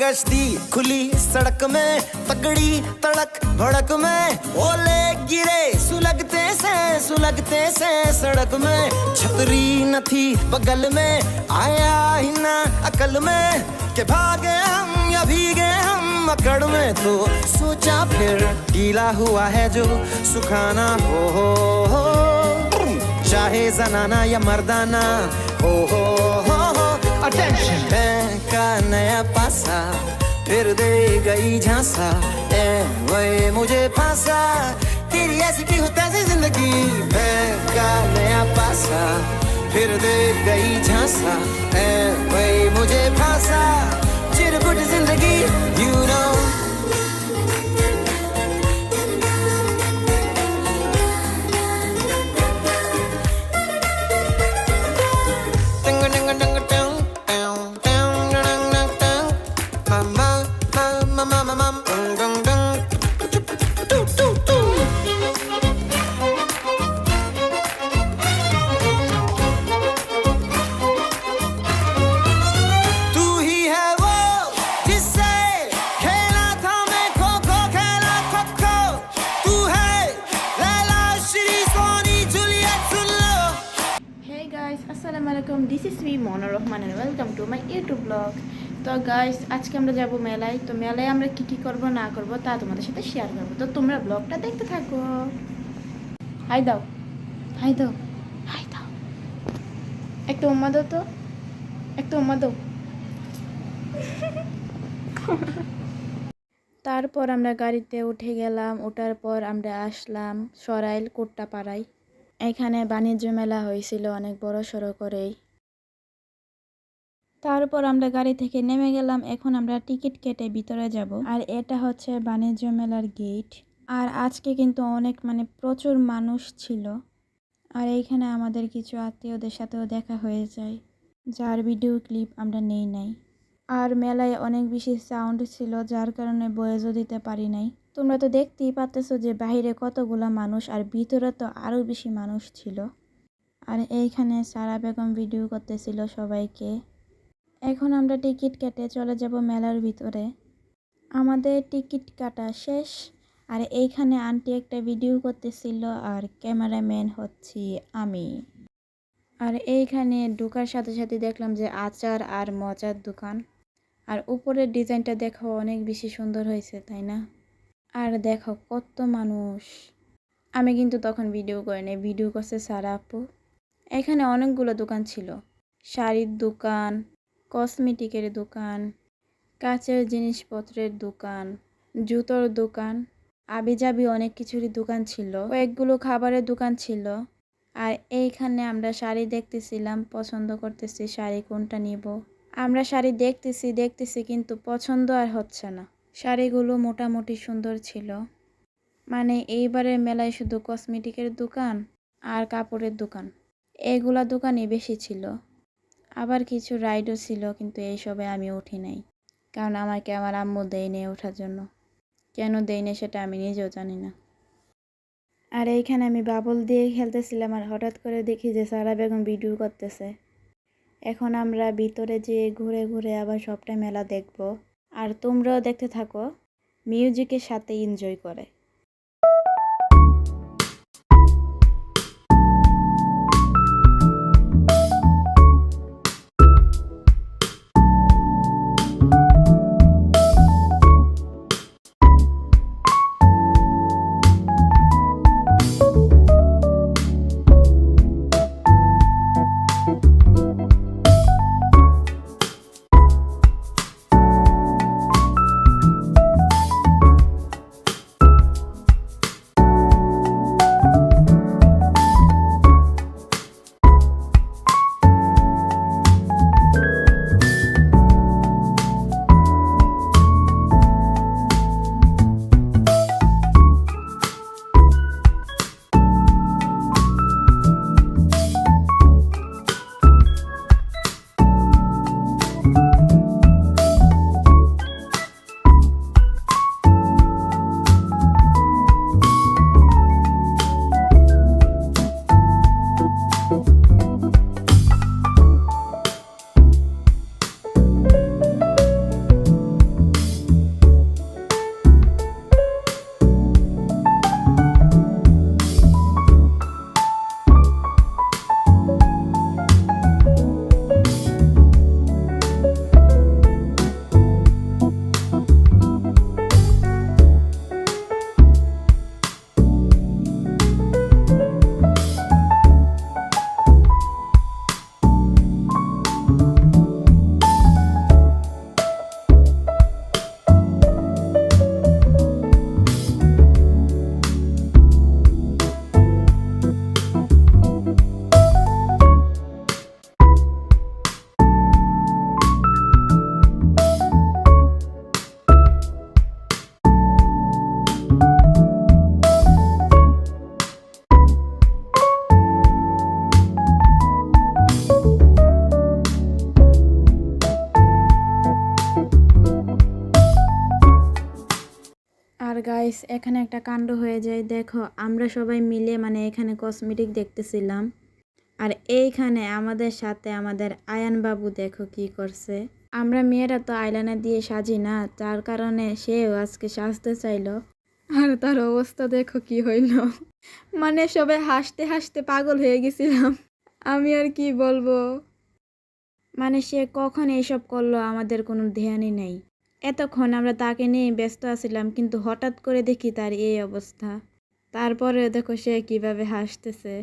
गश्ती खुली सड़क में तगड़ी तड़क, भड़क में, ओले गिरे, सुलगते से सुलगते से सड़क में। छतरी न थी बगल में, आया ही ना अकल में, के भागे हम, या भीगे हम अकड़ में। तो सोचा फिर गीला हुआ है जो सुखाना हो हो हो। चाहे जनाना या मर्दाना, हो हो हो हो। अटेंशन का नया पासा? फिर दे गई झांसा। ए वही मुझे फांसा। तेरी ऐसी की होता से ज़िंदगी। मैं का नया पासा? फिर दे गई झांसा। ए আলাইকুম this is me Monor Rahman welcome to my YouTube blog তো গাইস আজকে আমরা যাব মেলায়। তো মেলায় আমরা কি কি করব, না করব, তা তোমাদের সাথে শেয়ার করব। তো তোমরা ব্লগটা দেখতে থাকো। হাই দাও। হাই দাও। হাই দাও। একটা উম্মা দাও তো। একটা উম্মা দাও। তারপর আমরা গাড়িতে উঠে গেলাম। ওঠার পর আমরা আসলাম সরাইল কোট্টাপাড়ায়। এখানে বাণিজ্য মেলা হয়েছিল অনেক বড় সড়ো করেই। তারপর আমরা গাড়ি থেকে নেমে গেলাম, এখন আমরা টিকিট কেটে ভিতরে যাব। আর এটা হচ্ছে বাণিজ্য মেলার গেট। আর আজকে কিন্তু অনেক মানে প্রচুর মানুষ ছিল। আর এইখানে আমাদের কিছু আত্মীয়দের সাথেও দেখা হয়ে যায়, যার ভিডিও ক্লিপ আমরা নেই নাই। আর মেলায় অনেক বেশি সাউন্ড ছিল, যার কারণে বয়েজও দিতে পারি নাই। তোমরা তো দেখতেই পাচ্তেছো যে বাইরে কতগুলা মানুষ, আর ভিতরে তো আরও বেশি মানুষ ছিল। আর এইখানে সারা বেগম ভিডিও করতেছিল সবাইকে। এখন আমরা টিকিট কেটে চলে যাব মেলার ভিতরে। আমাদের টিকিট কাটা শেষ। আর এইখানে আন্টি একটা ভিডিও করতেছিল, আর ক্যামেরাম্যান হচ্ছি আমি। আর এইখানে ঢোকার সাথে সাথে দেখলাম যে আচার আর মজার দোকান। আর উপরের ডিজাইনটা দেখো, অনেক বেশি সুন্দর হয়েছে, তাই না? আর দেখো কত মানুষ। আমি কিন্তু তখন ভিডিও করিনি ভিডিও করছে সারা আপু। এখানে অনেকগুলো দোকান ছিল। শাড়ির দোকান কসমেটিকের দোকান, কাচের জিনিসপত্রের দোকান, জুতোর দোকান, আবিজাবি অনেক কিছুরই দোকান ছিল, কয়েকগুলো খাবারের দোকান ছিল। আর এইখানে আমরা শাড়ি দেখতেছিলাম, পছন্দ করতেছি শাড়ি কোনটা নিব। আমরা শাড়ি দেখতেছি দেখতেছি কিন্তু পছন্দ আর হচ্ছে না। শাড়িগুলো মোটামুটি সুন্দর ছিল। মানে এইবারের মেলায় শুধু কসমেটিকের দোকান আর কাপড়ের দোকান। এগুলা দোকানই বেশি ছিল। আবার কিছু রাইডও ছিল, কিন্তু এইসবে আমি উঠি নাই। কারণ আমাকে আমার আম্মু দেয় নেই ওঠার জন্য। কেন দেয় নেই সেটা আমি নিজেও জানি না। আর এইখানে আমি বাবল দিয়ে খেলতেছিলাম আর হঠাৎ করে দেখি যে সারা বেগম ভিডিও করতেছে। এখন আমরা ভিতরে যেয়ে ঘুরে ঘুরে আবার সবটা মেলা দেখব। আর তোমরাও দেখতে থাকো, মিউজিকের সাথে এনজয় করে। গাইস এখানে একটা কাণ্ড হয়ে যায়। দেখো, আমরা সবাই মিলে মানে এখানে কসমেটিক দেখতেছিলাম। আর এইখানে আমাদের সাথে আমাদের আয়ান বাবু দেখো কি করছে। আমরা মেয়েরা তো আইলাইনার দিয়ে সাজি না, তার কারণে সেও আজকে সাজতে চাইলো। আর তার অবস্থা দেখো কি হইল। মানে সবাই হাসতে হাসতে পাগল হয়ে গেছিলাম। আমি আর কি বলব? মানে সে কখন এইসব করল আমাদের কোনো ধ্যানই নেই। এতক্ষণ আমরা তাকে নিয়ে ব্যস্ত আছিলাম, কিন্তু হঠাৎ করে দেখি তার এই অবস্থা। তারপরে দেখো সে কীভাবে হাসতেছে।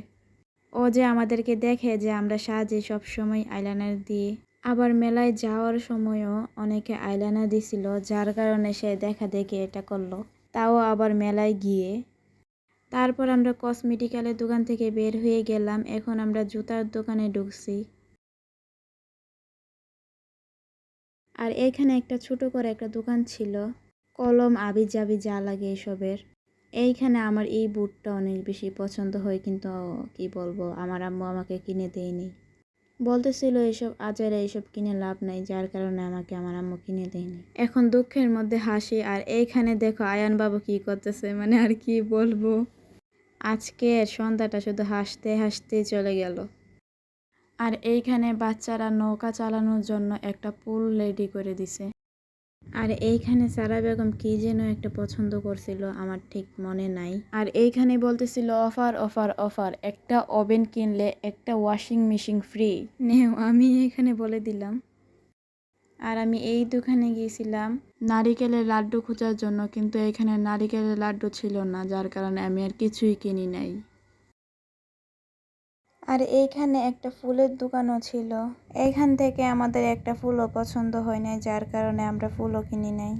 ও যে আমাদেরকে দেখে যে আমরা সাজে সব সময় আইলাইনার দিয়ে। আবার মেলায় যাওয়ার সময়ও অনেকে আইলাইনার দিছিল, যার কারণে সে দেখা দেখে এটা করল। তাও আবার মেলায় গিয়ে। তারপর আমরা কসমেটিক্যালের দোকান থেকে বের হয়ে গেলাম, এখন আমরা জুতার দোকানে ঢুকছি। আর এখানে একটা ছোট করে একটা দোকান ছিল। কলম আবি জাবি যা লাগে এসবের। এইখানে আমার এই বুটটা অনেক বেশি পছন্দ হয়, কিন্তু কি বলব, আমার আম্মু আমাকে কিনে দেয়নি। বলতেছিল এইসব আজারে এইসব কিনে লাভ নাই, যার কারণে আমাকে আমার আম্মু কিনে দেয়নি। এখন দুঃখের মধ্যে হাসি, আর এইখানে দেখো আয়ান বাবু কি করতেছে মানে আর কি বলব। আজকের সন্ধ্যাটা শুধু হাসতে হাসতে চলে গেল। আর এইখানে বাচ্চারা নৌকা চালানোর জন্য একটা পুল রেডি করে দিছে। আর এইখানে সারা বেগম কি যেন একটা পছন্দ করছিল, আমার ঠিক মনে নাই। আর এইখানে বলতেছিল, অফার অফার অফার, একটা ওভেন কিনলে একটা ওয়াশিং মেশিন ফ্রি। নেও, আমি এখানে বলে দিলাম। আর আমি এই দোকানে গিয়েছিলাম নারিকেলের লাড্ডু খোঁজার জন্য, কিন্তু এখানে নারিকেলের লাড্ডু ছিল না, যার কারণে আমি আর কিছুই কিনি নাই। আর এইখানে একটা ফুলের দোকানও ছিল। এইখান থেকে আমাদের একটা ফুলও পছন্দ হয় নাই, যার কারণে আমরা ফুলও কিনি নাই।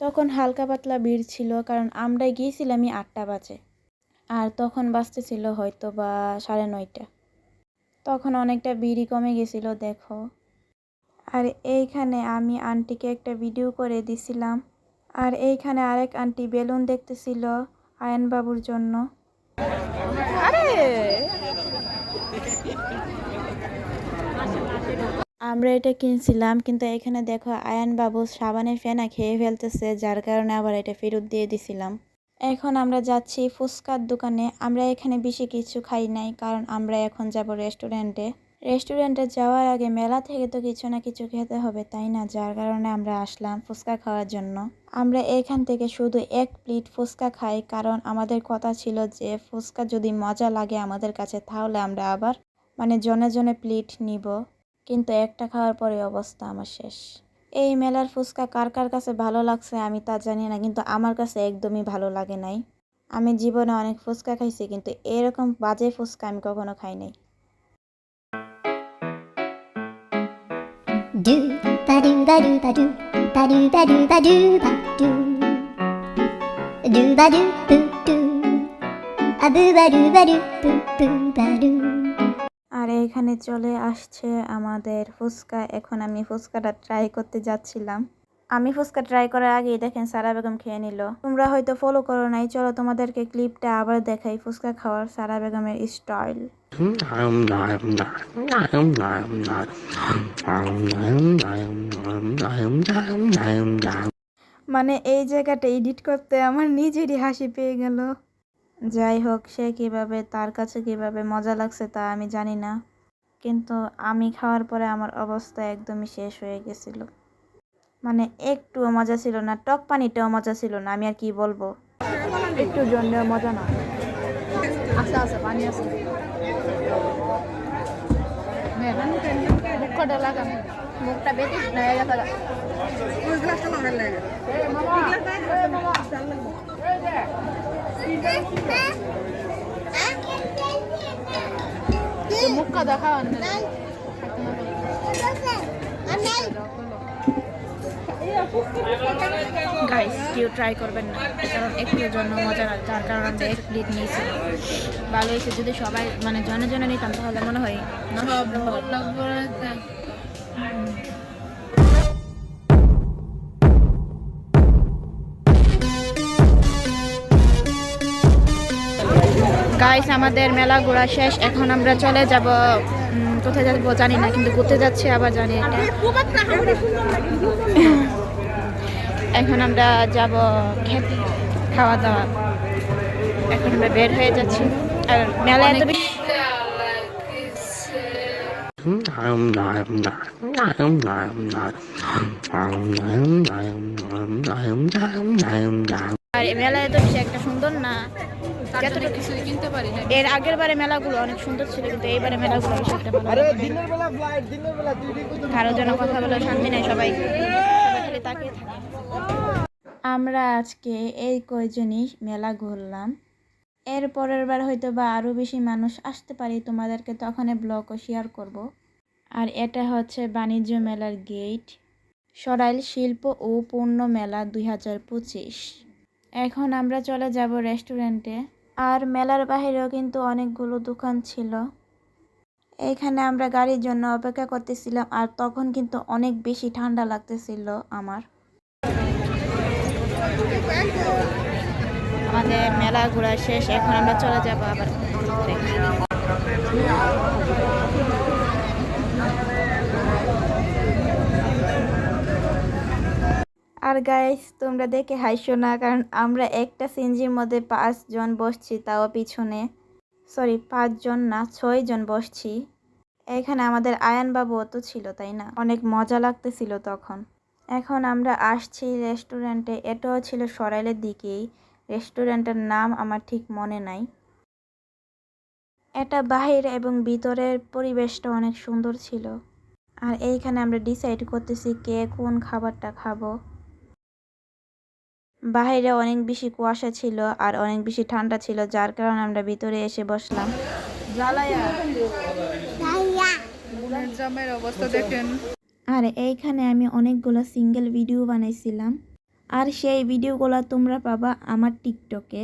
তখন হালকা পাতলা ভিড় ছিল, কারণ আমরা গিয়েছিলামই আটটা বাজে। আর তখন বাজতেছিল হয়তো বা সাড়ে নয়টা। তখন অনেকটা ভিড়ই কমে গেছিল, দেখো। আর এইখানে আমি আন্টিকে একটা ভিডিও করে দিছিলাম। আর এইখানে আরেক আন্টি বেলুন দেখতেছিল আয়ন বাবুর জন্য আমরা এটা কিনছিলাম, কিন্তু এখানে দেখো আয়ান বাবু সাবানের ফেনা খেয়ে ফেলতেছে, যার কারণে আবার এটা ফেরত দিয়ে দিছিলাম। এখন আমরা যাচ্ছি ফুচকার দোকানে। আমরা এখানে বেশি কিছু খাই নাই, কারণ আমরা এখন যাব রেস্টুরেন্টে। রেস্টুরেন্টে যাওয়ার আগে মেলা থেকে তো কিছু না কিছু খেতে হবে, তাই না? যার কারণে আমরা আসলাম ফুচকা খাওয়ার জন্য। আমরা এখান থেকে শুধু এক প্লেট ফুচকা খাই, কারণ আমাদের কথা ছিল যে ফুচকা যদি মজা লাগে আমাদের কাছে, তাহলে আমরা আবার মানে জনে জনে প্লেট নিব। কিন্তু একটা খাওয়ার পরে অবস্থা আমার শেষ এই মেলার ফুচকা কার কার কাছে ভালো লাগছে আমি তা জানি না কিন্তু আমার কাছে একদমই ভালো লাগে নাই আমি জীবনে অনেক ফুচকা খাইছি কিন্তু এরকম বাজে ফুচকা আমি কখনো খাই নাই Do ba do do do a boo ba do ba do boo boo ba do আর এইখানে চলে আসছে আমাদের ফুচকা। এখন আমি ফুচকাটা ট্রাই করতে যাচ্ছিলাম। আমি ফুচকা ট্রাই করার আগেই দেখেন সারা বেগম খেয়ে নিল। তোমরা হয়তো ফলো করো নাই, চলো তোমাদেরকে ক্লিপটা আবার দেখাই ফুচকা খাওয়ার সারা বেগমের স্টাইল মানে এই জায়গাটা এডিট করতে আমার নিজেরই হাসি পেয়ে গেল। যাই হোক সে কীভাবে তার কাছে কীভাবে মজা লাগছে তা আমি জানি না। কিন্তু আমি খাওয়ার পরে আমার অবস্থা একদমই শেষ হয়ে গেছিল। মানে একটুও মজা ছিল না টক পানিটাও মজা ছিল না আমি আর কি বলব? একটু জন্য মজা না। আছে। পানি আছে মুখটা বেশি গেছে মুখটা দেখা গাইস কেউ ট্রাই করবেন না, কারণ একটুর জন্য মজা না যার কারণে আমরা এক প্লেট নিয়েছি। ভালো হয়েছে, যদি সবাই মানে জনে জনে নিতাম, তাহলে মনে হয় গাইস আমাদের মেলা ঘোরা শেষ এখন আমরা চলে যাব কোথায় যাব জানি না কিন্তু ঘুরতে যাচ্ছি আবার জানি এটা এখন আমরা যাব খেতে খাওয়া দাওয়া এখন আমরা বের হয়ে যাচ্ছি আর মেলা এত বেশি আর এই মেলা এত বেশি একটা সুন্দর না। যতটুকু কিছু কিনতে পারি না। এর আগের বারে মেলাগুলো অনেক সুন্দর ছিল কিন্তু এইবারে মেলাগুলো বেশি একটা ভালো। কারোর জন্য কথা বলে শান্তি নাই সবাই খালি তাকিয়ে থাকে। আমরা আজকে এই কয়জনই মেলা ঘুরলাম। এর পরের বার হয়তো বা আরও বেশি মানুষ আসতে পারি তোমাদেরকে তখন ব্লগও শেয়ার করব। আর এটা হচ্ছে বাণিজ্য মেলার গেট সরাইল শিল্প ও পণ্য মেলা দুই হাজার পঁচিশ। এখন আমরা চলে যাব রেস্টুরেন্টে। আর মেলার বাহিরেও কিন্তু অনেকগুলো দোকান ছিল। এইখানে আমরা গাড়ির জন্য অপেক্ষা করতেছিলাম আর তখন কিন্তু অনেক বেশি ঠান্ডা লাগতেছিল আমার। আমাদের মেলা ঘোরা শেষ, এখন আমরা চলে যাব আবার। আর গাইস তোমরা দেখে হাইসো না, কারণ আমরা একটা সিঞ্জির মধ্যে পাঁচজন বসছি, তাও পিছনে। সরি পাঁচজন না, ছয়জন বসছি। এখানে আমাদের আয়ানবাবুও তো ছিল, তাই না? অনেক মজা লাগতেছিল তখন। এখন আমরা আসছি রেস্টুরেন্টে, এটাও ছিল সরাইলের দিকেই। রেস্টুরেন্টের নাম আমার ঠিক মনে নাই। এটা বাহির এবং ভিতরের পরিবেশটা অনেক সুন্দর ছিল। আর এইখানে আমরা ডিসাইড করতেছি কে কোন খাবারটা খাব। বাইরে অনেক বেশি কুয়াশা ছিল আর অনেক বেশি ঠান্ডা ছিল যার কারণে আমরা ভিতরে এসে বসলাম। অবস্থা দেখেন। আর এইখানে আমি অনেকগুলো সিঙ্গেল ভিডিও বানাইছিলাম। আর সেই ভিডিওগুলো তোমরা পাবা আমার টিকটকে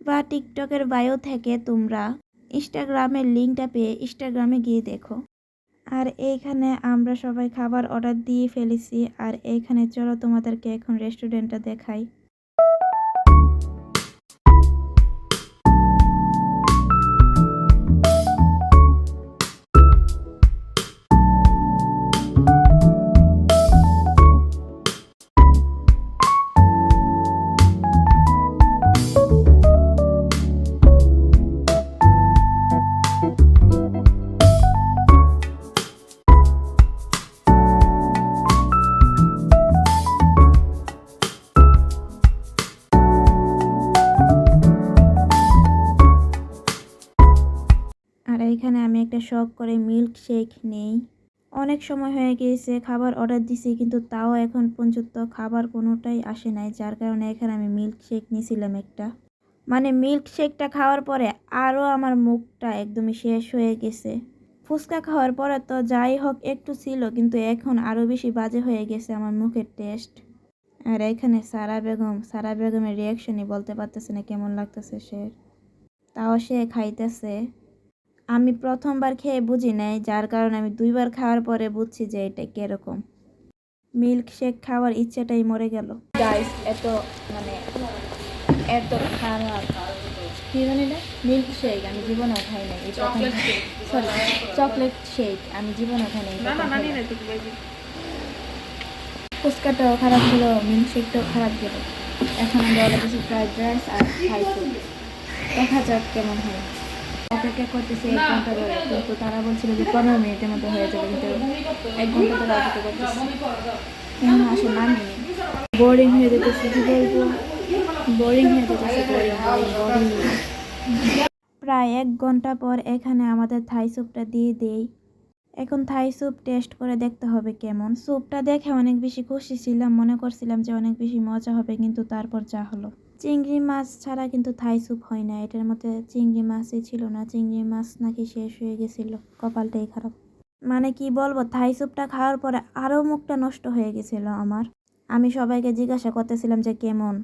বা টিকটকের বায়ো থেকে তোমরা ইনস্টাগ্রামের লিঙ্কটা পেয়ে ইনস্টাগ্রামে গিয়ে দেখো। আর এইখানে আমরা সবাই খাবার অর্ডার দিয়ে ফেলেছি। আর এইখানে চলো তোমাদেরকে এখন রেস্টুরেন্টটা দেখাই। শখ করে মিল্ক শেক নেই। অনেক সময় হয়ে গিয়েছে, খাবার অর্ডার দিছি, কিন্তু তাও এখন পর্যন্ত খাবার কোনোটাই আসে নাই, যার কারণে এখানে আমি মিল্ক শেক নিয়েছিলাম একটা। মানে মিল্ক শেকটা খাওয়ার পরে আরও আমার মুখটা একদমই শেষ হয়ে গেছে। ফুচকা খাওয়ার পরে তো যাই হোক, একটু ছিল, কিন্তু এখন আরও বেশি বাজে হয়ে গেছে আমার মুখের টেস্ট আর এখানে সারা বেগম, সারা বেগমের রিয়াকশনই বলতে পারতেছে না কেমন লাগতেছে সে। তাও সে খাইতেছে। আমি প্রথমবার খেয়ে বুঝি নাই যার কারণে আমি দুইবার খাওয়ার পরে বুঝছি যে এটা কীরকম। মিল্ক শেক খাওয়ার ইচ্ছাটাই মরে গেল। গাইস এত মানে এত খারাপ। কি জানি এটা? মিল্ক শেক আমি জীবনেও খাই নাই। Sorry chocolate shake. আমি জীবনেও খাই নাই। ফুচকাটাও খারাপ ছিল মিল্ক শেকটাও খারাপ ছিল। এখন আমরা অর্ডার দিচ্ছি ফ্রাইড রাইস আর খাইছি দেখা যাক কেমন হয়। অপেক্ষা করতেছি এক ঘণ্টা ধরে। কিন্তু তারা বলছিল যে পনেরো মিনিটের মতো হয়ে যাবে, কিন্তু এক ঘণ্টা ধরে অপেক্ষা করতেছি। এখন আসে নামিনি বোরিং হয়ে যেতেছে, কি বলব? বোরিং হয়ে যেতেছে বোরিং প্রায় এক ঘণ্টা পর এখানে আমাদের থাই স্যুপটা দিয়ে দেই। এখন থাই স্যুপ টেস্ট করে দেখতে হবে কেমন। স্যুপটা দেখে অনেক বেশি খুশি ছিলাম, মনে করছিলাম যে অনেক বেশি মজা হবে, কিন্তু তারপর যা হলো। চিংড়ি মাছ ছাড়া কিন্তু থাই স্যুপ হয় না। এটার মধ্যে চিংড়ি মাছই ছিল না। চিংড়ি মাছ নাকি শেষ হয়ে গেছিল। কপালটাই খারাপ। মানে কি বলব, থাই স্যুপটা খাওয়ার পরে আরও মুখটা নষ্ট হয়ে গেছিল আমার। আমি সবাইকে জিজ্ঞাসা করতেছিলাম যে কেমন?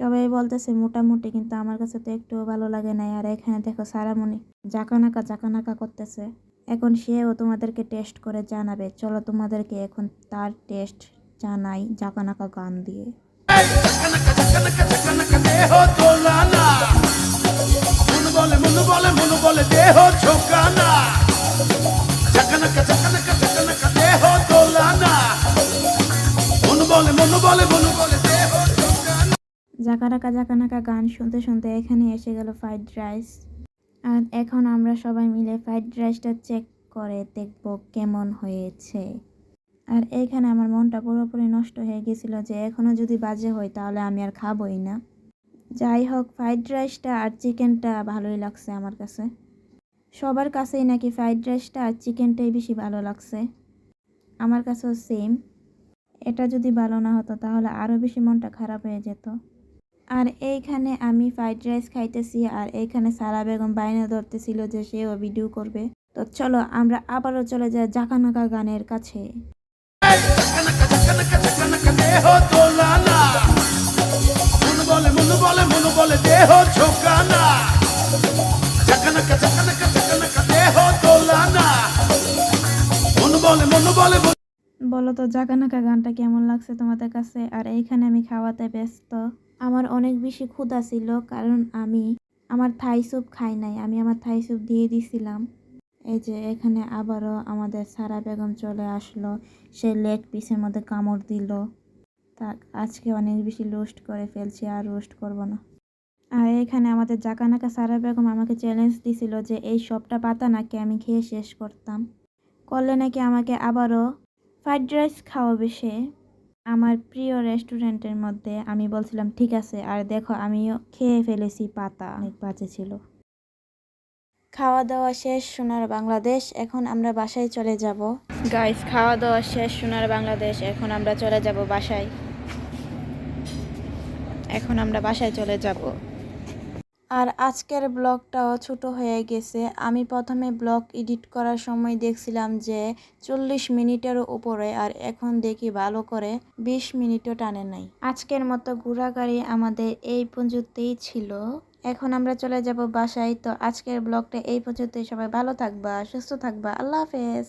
সবাই বলতেছে মোটামুটি, কিন্তু আমার কাছে তো একটুও ভালো লাগে নাই। আর এখানে দেখো সারামণি জাকানাকা জাকানাকা করতেছে। এখন সেও তোমাদেরকে টেস্ট করে জানাবে। চলো তোমাদেরকে এখন তার টেস্ট জানাই জাকানাকা গান দিয়ে। ঝোকানা। জাকানাকা জাকানাকা গান শুনতে শুনতে এখানে এসে গেল ফ্রাইড রাইস। আর এখন আমরা সবাই মিলে ফ্রাইড রাইসটা চেক করে দেখব কেমন হয়েছে। আর এইখানে আমার মনটা পুরোপুরি নষ্ট হয়ে গেছিল যে এখনও যদি বাজে হয় তাহলে আমি আর খাবই না। যাই হোক ফ্রাইড রাইসটা আর চিকেনটা ভালোই লাগছে আমার কাছে। সবার কাছেই নাকি ফ্রাইড রাইসটা আর চিকেনটাই বেশি ভালো লাগছে। আমার কাছেও সেম এটা যদি ভালো না হতো তাহলে আরও বেশি মনটা খারাপ হয়ে যেত। আর এইখানে আমি ফ্রাইড রাইস খাইতেছি আর এইখানে সারা বেগম বাইনা ধরতেছিল যে সেও ভিডিও করবে। তো চলো আমরা আবারও চলে যাই জাকানাকা গানের কাছে। বলো তো, জাকানাকা গানটা কেমন লাগছে তোমাদের কাছে? আর এইখানে আমি খাওয়াতে ব্যস্ত। আমার অনেক বেশি ক্ষুধা ছিল, কারণ আমি আমার থাই স্যুপ খাই নাই, আমি আমার থাই স্যুপ দিয়ে দিছিলাম। এই যে এখানে আবারও আমাদের সারা বেগম চলে আসলো। সে লেগ পিসের মধ্যে কামড় দিল। তা আজকে অনেক বেশি রোস্ট করে ফেলছি, আর রোস্ট করব না। আর এখানে আমাদের জাকানাকা সারা বেগম আমাকে চ্যালেঞ্জ দিছিল যে এই সবটা পাতা নাকি আমি খেয়ে শেষ করতাম। করলে নাকি আমাকে আবারও ফ্রাইড রাইস খাওয়াবে সে। আমার প্রিয় রেস্টুরেন্টের মধ্যে আমি বলছিলাম, ঠিক আছে, আর দেখো আমিও খেয়ে ফেলেছি পাতা। অনেক বাজে ছিল। খাওয়া দাওয়া শেষ সোনার বাংলাদেশ। এখন আমরা বাসায় চলে যাব। গাইস খাওয়া দাওয়া শেষ সোনার বাংলাদেশ। এখন আমরা চলে যাব বাসায়। এখন আমরা বাসায় চলে যাব। আর আজকের ব্লগটাও ছোট হয়ে গেছে। আমি প্রথমে ব্লগ এডিট করার সময় দেখছিলাম যে চল্লিশ মিনিটেরও উপরে আর এখন দেখি ভালো করে বিশ মিনিটও টানে নাই। আজকের মতো ঘোরাঘুরি আমাদের এই পর্যন্তই ছিল। এখন আমরা চলে যাব বাসায়। তো আজকের ব্লগটা এই পর্যন্তই। সবাই ভালো থাকবা, সুস্থ থাকবা। আল্লাহ হাফেজ।